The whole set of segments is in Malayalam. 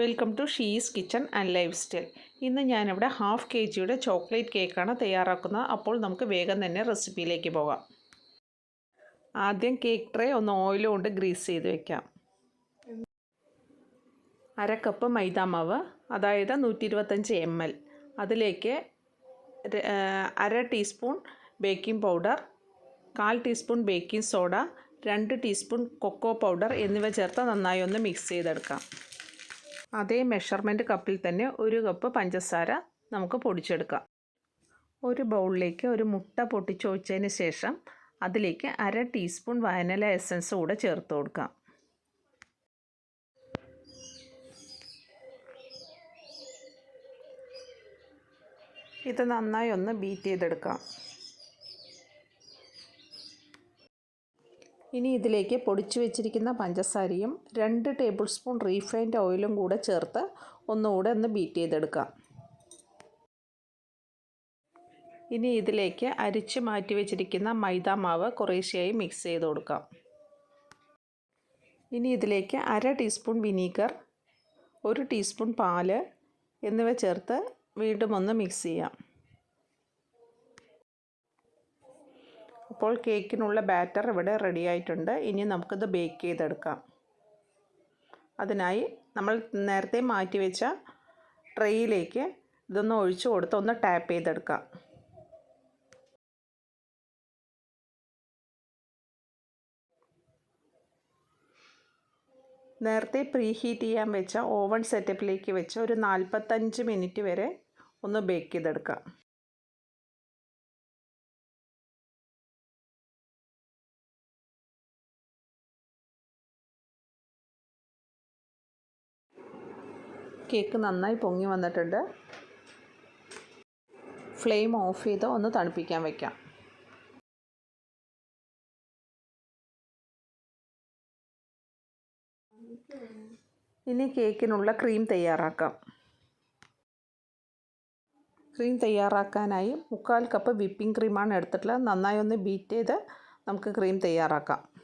Welcome to she's kitchen and lifestyle ഇന്ന് ഞാനിവിടെ ഹാഫ് കെ ജിയുടെ ചോക്ലേറ്റ് കേക്കാണ് തയ്യാറാക്കുന്നത്. അപ്പോൾ നമുക്ക് വേഗം തന്നെ റെസിപ്പിയിലേക്ക് പോകാം. ആദ്യം കേക്ക് ട്രേ ഒന്ന് ഓയിൽ കൊണ്ട് ഗ്രീസ് ചെയ്ത് വെക്കാം. അര കപ്പ് മൈദാമാവ് അതായത് നൂറ്റി ഇരുപത്തഞ്ച് എം എൽ അതിലേക്ക് അര ടീസ്പൂൺ ബേക്കിംഗ് പൗഡർ കാൽ ടീസ്പൂൺ ബേക്കിംഗ് സോഡ രണ്ട് ടീസ്പൂൺ കൊക്കോ പൗഡർ എന്നിവ ചേർത്ത് നന്നായി ഒന്ന് മിക്സ് ചെയ്തെടുക്കാം. അതേ മെഷർമെന്റ് കപ്പിൽ തന്നെ ഒരു കപ്പ് പഞ്ചസാര നമുക്ക് പൊടിച്ചെടുക്കാം. ഒരു ബൗളിലേക്ക് ഒരു മുട്ട പൊട്ടിച്ചൊഴിച്ചതിന് ശേഷം അതിലേക്ക് അര ടീസ്പൂൺ വാനില എസൻസ് കൂടെ ചേർത്ത് കൊടുക്കാം. ഇത് നന്നായി ഒന്ന് ബീറ്റ് ചെയ്തെടുക്കാം. ഇനി ഇതിലേക്ക് പൊടിച്ചു വെച്ചിരിക്കുന്ന പഞ്ചസാരയും രണ്ട് ടേബിൾ സ്പൂൺ റീഫൈൻഡ് ഓയിലും കൂടെ ചേർത്ത് ഒന്നുകൂടെ ഒന്ന് ബീറ്റ് ചെയ്തെടുക്കാം. ഇനി ഇതിലേക്ക് അരിച്ച് മാറ്റി വെച്ചിരിക്കുന്ന മൈദ മാവ് കുറേശ്ശെയായി മിക്സ് ചെയ്ത് കൊടുക്കാം. ഇനി ഇതിലേക്ക് അര ടീസ്പൂൺ വിനീഗർ ഒരു ടീസ്പൂൺ പാൽ എന്നിവ ചേർത്ത് വീണ്ടും ഒന്ന് മിക്സ് ചെയ്യാം. അപ്പോൾ കേക്കിനുള്ള ബാറ്റർ ഇവിടെ റെഡി ആയിട്ടുണ്ട്. ഇനി നമുക്കിത് ബേക്ക് ചെയ്തെടുക്കാം. അതിനായി നമ്മൾ നേരത്തെ മാറ്റി വെച്ച ട്രെയിലേക്ക് ഇതൊന്ന് ഒഴിച്ചു കൊടുത്ത് ഒന്ന് ടാപ്പ് ചെയ്തെടുക്കാം. നേരത്തെ പ്രീ ഹീറ്റ് ചെയ്യാൻ വെച്ച ഓവൺ സെറ്റപ്പിലേക്ക് വെച്ച് ഒരു നാൽപ്പത്തഞ്ച് മിനിറ്റ് വരെ ഒന്ന് ബേക്ക് ചെയ്തെടുക്കാം. കേക്ക് നന്നായി പൊങ്ങി വന്നിട്ടുണ്ട്. ഫ്ലെയിം ഓഫ് ചെയ്ത് ഒന്ന് തണുപ്പിക്കാൻ വയ്ക്കാം ഇനി കേക്കിനുള്ള ക്രീം തയ്യാറാക്കാം. ക്രീം തയ്യാറാക്കാനായി മുക്കാൽ കപ്പ് വിപ്പിംഗ് ക്രീമാണ് എടുത്തിട്ടുള്ളത്. നന്നായി ഒന്ന് ബീറ്റ് ചെയ്ത് നമുക്ക് ക്രീം തയ്യാറാക്കാം.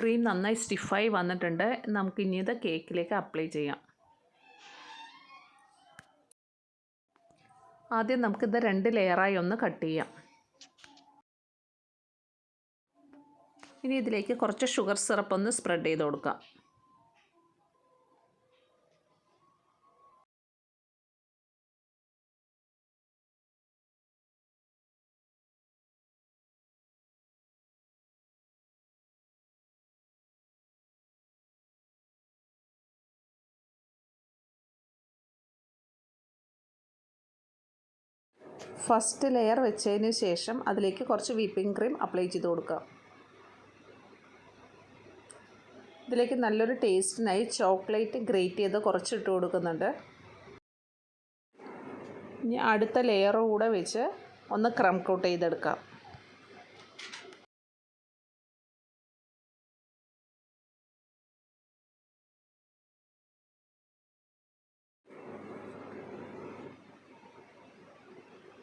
ക്രീം നന്നായി സ്റ്റിഫായി വന്നിട്ടുണ്ട്. നമുക്ക് ഇനി ഇത് കേക്കിലേക്ക് അപ്ലൈ ചെയ്യാം. ആദ്യം നമുക്കിത് രണ്ട് ലെയറായി ഒന്ന് കട്ട് ചെയ്യാം. ഇനി ഇതിലേക്ക് കുറച്ച് ഷുഗർ സിറപ്പ് ഒന്ന് സ്പ്രെഡ് ചെയ്ത് കൊടുക്കാം. ഫസ്റ്റ് ലെയർ വെച്ചതിന് ശേഷം അതിലേക്ക് കുറച്ച് വിപ്പിംഗ് ക്രീം അപ്ലൈ ചെയ്ത് കൊടുക്കുക. ഇതിലേക്ക് നല്ലൊരു ടേസ്റ്റിനായി ചോക്ലേറ്റ് ഗ്രേറ്റ് ചെയ്ത് കുറച്ച് ഇട്ട് കൊടുക്കുന്നുണ്ട്. ഇനി അടുത്ത ലെയർ കൂടെ വെച്ച് ഒന്ന് ക്രം ചെയ്തെടുക്കാം.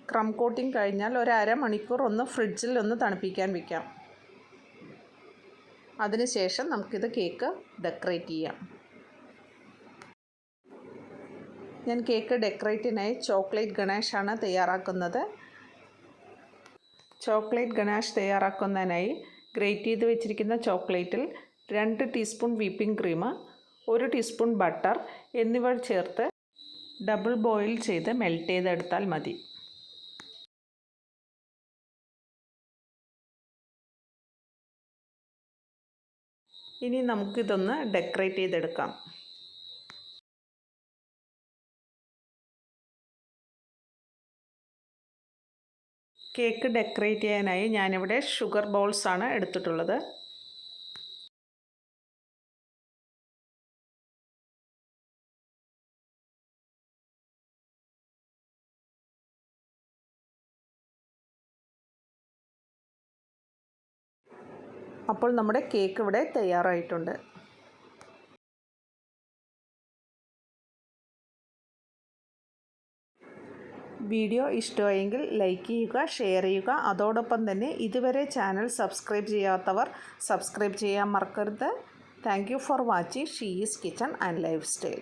ക്രം കോട്ടിങ് കഴിഞ്ഞാൽ ഒരു അരമണിക്കൂർ ഒന്ന് ഫ്രിഡ്ജിൽ ഒന്ന് തണുപ്പിക്കാൻ വെക്കാം. അതിനുശേഷം നമുക്കിത് കേക്ക് ഡെക്കറേറ്റ് ചെയ്യാം. ഞാൻ കേക്ക് ഡെക്കറേറ്റിനായി ചോക്ലേറ്റ് ഗണേഷാണ് തയ്യാറാക്കുന്നത്. ചോക്ലേറ്റ് ഗണേഷ് തയ്യാറാക്കുന്നതിനായി ഗ്രേറ്റ് ചെയ്ത് വെച്ചിരിക്കുന്ന ചോക്ലേറ്റിൽ രണ്ട് ടീസ്പൂൺ വീപ്പിംഗ് ക്രീം ഒരു ടീസ്പൂൺ ബട്ടർ എന്നിവ ചേർത്ത് ഡബിൾ ബോയിൽ ചെയ്ത് മെൽറ്റ് ചെയ്തെടുത്താൽ മതി. ഇനി നമുക്കിതൊന്ന് ഡെക്കറേറ്റ് ചെയ്തെടുക്കാം. കേക്ക് ഡെക്കറേറ്റ് ചെയ്യാനായി ഞാനിവിടെ ഷുഗർ ബോൾസ് ആണ് എടുത്തിട്ടുള്ളത്. അപ്പോൾ നമ്മുടെ കേക്ക് ഇവിടെ തയ്യാറായിട്ടുണ്ട്. വീഡിയോ ഇഷ്ടമായെങ്കിൽ ലൈക്ക് ചെയ്യുക ഷെയർ ചെയ്യുക. അതോടൊപ്പം തന്നെ ഇതുവരെ ചാനൽ സബ്സ്ക്രൈബ് ചെയ്യാത്തവർ സബ്സ്ക്രൈബ് ചെയ്യാൻ മറക്കരുത്. Thank you for watching she's kitchen and lifestyle